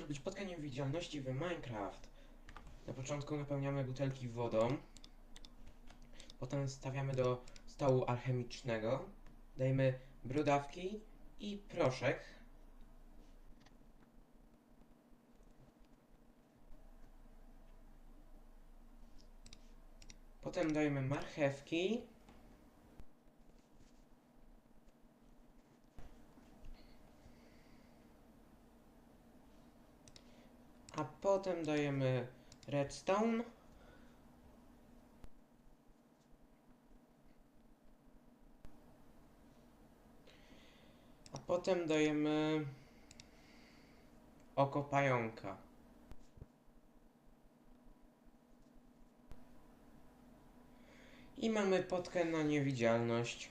zrobić potkę niewidzialności w Minecraft. Na początku napełniamy butelki wodą. Potem stawiamy do stołu alchemicznego. Dajemy brudawki i proszek. Potem dajemy marchewki. A potem dajemy redstone. A potem dajemy oko pająka. I mamy potkę na niewidzialność.